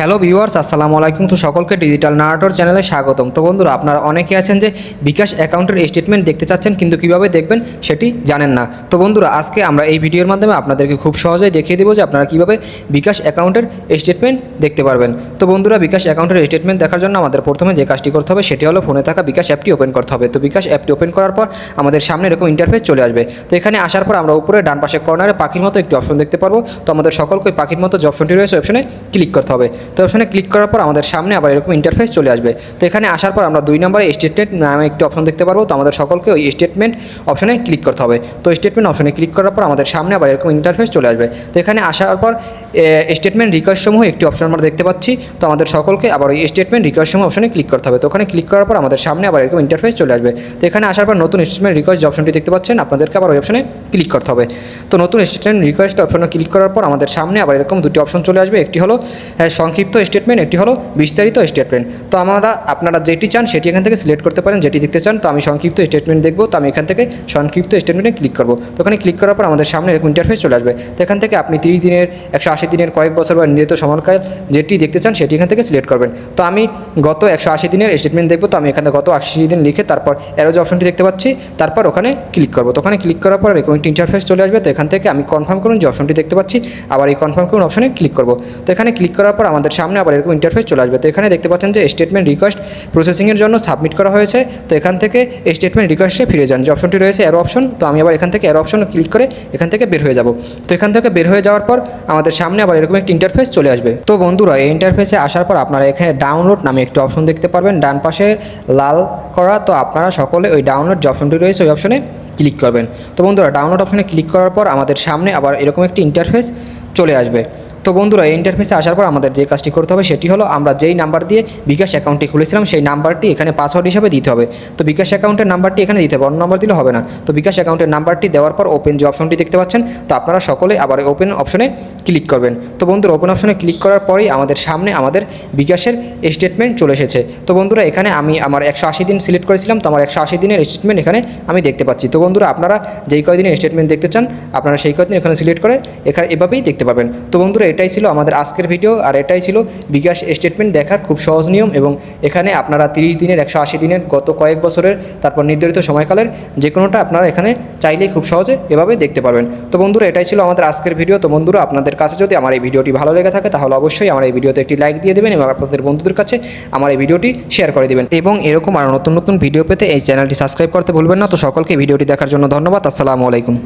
Hello viewers, আসসালামু আলাইকুম। তো সকলকে ডিজিটাল নারাটর চ্যানেলে স্বাগতম। তো বন্ধুরা, আপনারা অনেকে আছেন যে বিকাশ অ্যাকাউন্টের স্টেটমেন্ট দেখতে চাচ্ছেন, কিন্তু কীভাবে দেখবেন সেটি জানেন না। তো বন্ধুরা, আজকে আমরা এই ভিডিওর মাধ্যমে আপনাদেরকে খুব সহজেই দেখিয়ে দেবো যে আপনারা কীভাবে বিকাশ অ্যাকাউন্টের স্টেটমেন্ট দেখতে পারবেন। তো বন্ধুরা, বিকাশ অ্যাকাউন্টের স্টেটমেন্ট দেখার জন্য আমাদের প্রথমে যে কাজটি করতে হবে, সেটি হলো ফোনে থাকা বিকাশ অ্যাপটি ওপেন করতে হবে। তো বিকাশ অ্যাপটি ওপেন করার পর আমাদের সামনে এরকম ইন্টারফেস চলে আসবে। তো এখানে আসার পর আমরা উপরে ডান পাশে কর্নারে পাখির মতো একটি অপশন দেখতে পারব। তো আমাদের সকলকে পাখির মতো যে অপশনটি রয়েছে অপশনে ক্লিক করতে হবে। তো অপশনে ক্লিক করার পর আমাদের সামনে আবার এরকম ইন্টারফেস চলে আসবে। তো এখানে আসার পর আমরা দুই নম্বরে স্টেটমেন্ট নামে একটি অপশন দেখতে পারব। তো আমাদের সকলকে ওই স্টেটমেন্ট অপশনে ক্লিক করতে হবে। তো স্টেটমেন্ট অপশনে ক্লিক করার পর আমাদের সামনে আবার এরকম ইন্টারফেস চলে আসবে। তো এখানে আসার পর স্টেটমেন্ট রিকোয়েস্ট সমূহ একটি অপশন আমরা দেখতে পাচ্ছি। তো আমাদের সকলকে আবার ওই স্টেটমেন্ট রিকোয়েস্ট সমূহ অপশনে ক্লিক করতে হবে। তো ওখানে ক্লিক করার পর আমাদের সামনে আবার এরকম ইন্টারফেস চলে আসবে। তো এখানে আসার পর নতুন স্টেটমেন্ট রিকোয়েস্ট যে অপশনটি দেখতে পাচ্ছেন, আপনাদেরকে আবার ওই অপশনে ক্লিক করতে হবে। তো নতুন স্টেটমেন্ট রিকোয়েস্ট অপশনে ক্লিক করার পর আমাদের সামনে আবার এরকম দুটি অপশন চলে আসবে। একটি হলো সংক্ষিপ্ত স্টেটমেন্ট একটি হলো বিস্তারিত স্টেটমেন্ট তো আমরা, আপনারা যেটি চান সেটি এখান থেকে সিলেক্ট করতে পারেন, যেটি দেখতে চান, তো আমি সংক্ষিপ্ত স্টেটমেন্ট দেখব, তো আমি এখান থেকে সংক্ষিপ্ত স্টেটমেন্টে ক্লিক করব। তো ওখানে ক্লিক করার পর আমাদের সামনে এরকম ইন্টারফেস চলে আসবে। তো এখান থেকে আপনি তিরিশ দিনের, একশো আশি দিনের, কয়েক বছর বা নির্ধারিত সময়কাল যেটি দেখতে চান সেটি এখান থেকে সিলেক্ট করবেন। তো আমি গত একশো আশি দিনের স্টেটমেন্ট দেখব, তো আমি এখানে গত আশি দিন লিখে তারপর যে অপশনটি দেখতে পাচ্ছি, তারপর ওখানে ক্লিক করব। তো ওখানে ক্লিক করার পর এরকম একটি ইন্টারফেস চলে আসবে, তো এখান থেকে আমি কনফার্ম করুন যে অপশনটি দেখতে পাচ্ছি। আবার এই কনফার্ম করুন অপশনে ক্লিক করব। তো এখানে ক্লিক করার পর আমাদের সামনে আবার এরকম ইন্টারফেস চলে আসবে। তো এখানে দেখতে পাচ্ছেন যে স্টেটমেন্ট রিকোয়েস্ট প্রসেসিংয়ের জন্য সাবমিট করা হয়েছে। তো এখান থেকে স্টেটমেন্ট রিকোয়েস্টে ফিরে যান। যে অপশনটি রয়েছে এর অপশন তো আমি আবার এখান থেকে এর অপশন ক্লিক করে এখান থেকে বের হয়ে যাব। তো এখান থেকে বের হয়ে যাওয়ার পর আমাদের সামনে আবার এরকম একটি ইন্টারফেস চলে আসবে। তো বন্ধুরা, এই ইন্টারফেসে আসার পর আপনারা এখানে ডাউনলোড নামে একটি অপশন দেখতে পারবেন। ডান পাশে লাল করা, তো আপনারা সকলে ওই ডাউনলোড যে অপশনটি রয়েছে, ওই অপশনে ক্লিক করবেন। তো বন্ধুরা ডাউনলোড অপশানে ক্লিক করার পর আমাদের সামনে আবার এরকম একটি ইন্টারফেস চলে আসবে। তো বন্ধুরা, এই ইন্টারফেসে আসার পর আমাদের যে কাজটি করতে হবে সেটি হলো, আমরা যেই নাম্বার দিয়ে বিকাশ অ্যাকাউন্টটি খুলেছিলাম, সেই নাম্বারটি এখানে পাসওয়ার্ড হিসাবে দিতে হবে। তো বিকাশ অ্যাকাউন্টের নাম্বারটি এখানে দিতে হবে, অন্য নাম্বার দিলে হবে না। তো বিকাশ অ্যাকাউন্টের নাম্বারটি দেওয়ার পর ওপেন যে অপশনটি দেখতে পাচ্ছেন, তো আপনারা সকলে আবার ওপেন অপশনে ক্লিক করবেন। তো বন্ধুরা ওপেন অপশনে ক্লিক করার পরেই আমাদের সামনে আমাদের বিকাশের স্টেটমেন্ট চলে এসেছে। তো বন্ধুরা, এখানে আমি আমার একশো আশি দিন সিলেক্ট করেছিলাম, তো আমার একশো আশি দিনের স্টেটমেন্ট এখানে আমি দেখতে পাচ্ছি। তো বন্ধুরা, আপনারা যেই কয়দিনের স্টেটমেন্ট দেখতে চান, আপনারা সেই কয়দিন এখানে সিলেক্ট করে এখানে এভাবেই দেখতে পাবেন। তো বন্ধুরা এটাই ছিল আমাদের আজকের ভিডিও আর এটাই ছিল বিকাশ স্টেটমেন্ট দেখার খুব সহজ নিয়ম এবং এখানে আপনারা তিরিশ দিনের, একশো আশি দিনের, গত কয়েক বছরের, তারপর নির্ধারিত সময়কালের যে কোনোটা আপনারা এখানে চাইলেই খুব সহজে এভাবে দেখতে পারবেন। তো বন্ধুরা, এটাই ছিল আমাদের আজকের ভিডিও তো বন্ধুরা, আপনাদের কাছে যদি আমার এই ভিডিওটি ভালো লেগে থাকে, তাহলে অবশ্যই আমার এই ভিডিওতে একটি লাইক দিয়ে দেবেন এবং আপনাদের বন্ধুদের কাছে আমার এই ভিডিওটি শেয়ার করে দেবেন। এবং এরকম আরও নতুন নতুন ভিডিও পেতে এই চ্যানেলটি সাবস্ক্রাইব করতে ভুলবেন না। তো সকলকে ভিডিওটি দেখার জন্য ধন্যবাদ। আসসালামু আলাইকুম।